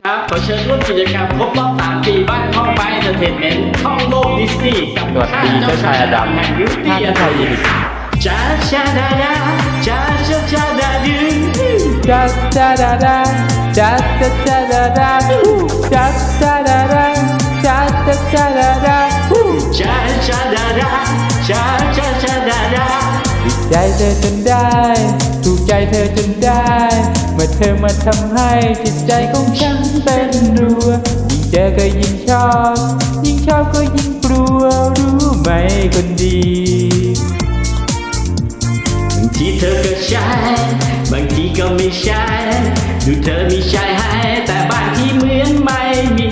ครับ ขอเชิญร่วมกิจกรรมครบรอบ 3 ปีบ้านท่องไม้เอนเตอร์เทนเมนต์ท่องโลกดิสนีย์กับสวัสดีเจ้าชายอดัมแห่งยุคท่านเดียเจ้าชายอีดิทจ้าชาดาดาจ้าชาชาดาดึงจัดจ้าดาดาจัดจ้าจ้าดาดาจัดจ้าดาดาจัดจ้าจ้าดาดาจ้าชาดาดาจ้าชาชาดาดาถูกใจเธอจนได้ถูก ใจเธอจนได้ เมื่อเธอมาทำให้จิตใจของฉันเต้นรัว ยิ่งเจอก็ยิ่งชอบ ยิ่งชอบก็ยิ่งกลัวรู้ไหมคนดีบางทีเธอก็ใช่บางทีก็ไม่ใช่ดูเธอมีชายให้ แต่บางทีเหมือนไม่มี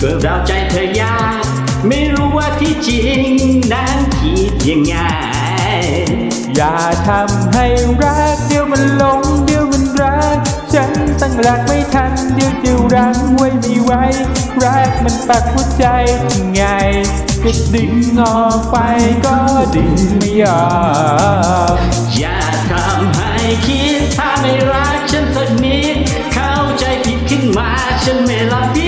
ก็เราใจเธอยาก ไม่รู้ว่าที่จริงนั้นคิดยังไงอย่าทำให้รักเดี๋ยว รักไม่ทันเดี๋ยวจะรั้งไว้ไม่ไหวรักมันปักหัวใจยังไงก็ดึงออกไปก็ดึงไม่ออกอย่าทำให้คิดถ้าไม่รักฉันสักนิดเข้าใจผิดขึ้นมาฉันไม่รับผิด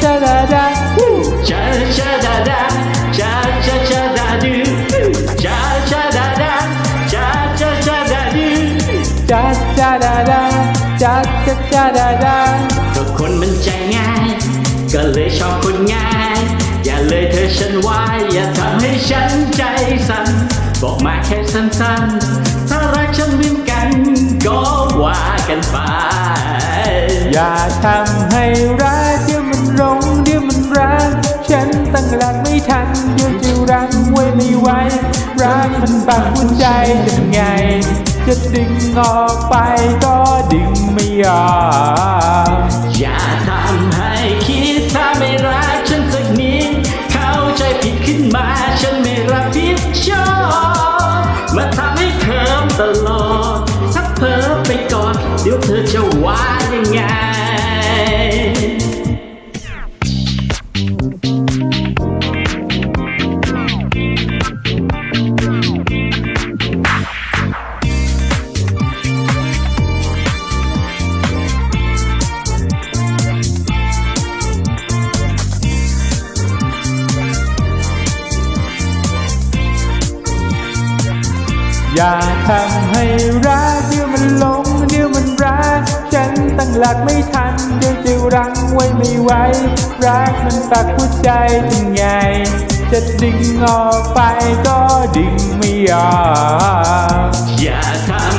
จัดจัดจ้าดาดาชาชาดาดาชาชาชาดาดูชาชาดาดาชาชาชาดาดูจัดจ้าดาดาจัดจัดจ้าดาดาก็คนมันใจง่าย ก็เลยชอบคนง่าย อย่าเลยเธอฉันไว้อย่าทำให้ฉันใจสั่นบอกมาแค่สั้นๆ ถ้ารักฉันเหมือนกัน ก็ว่ากันไป อย่าทำให้รัก หัวใจยังไง จะดึงออกไปก็ดึงไม่ออก อย่าทำให้รักเดี๋ยวมันหลงเดี๋ยวมันรัก ฉันตั้งหลักไม่ทันเดี๋ยวจะรั้งไว้ไม่ไหวรักมันปักหัวใจทังไง จะดึงออกไปก็ดึงไม่ออกอย่าทำ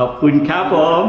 ขอบคุณครับผม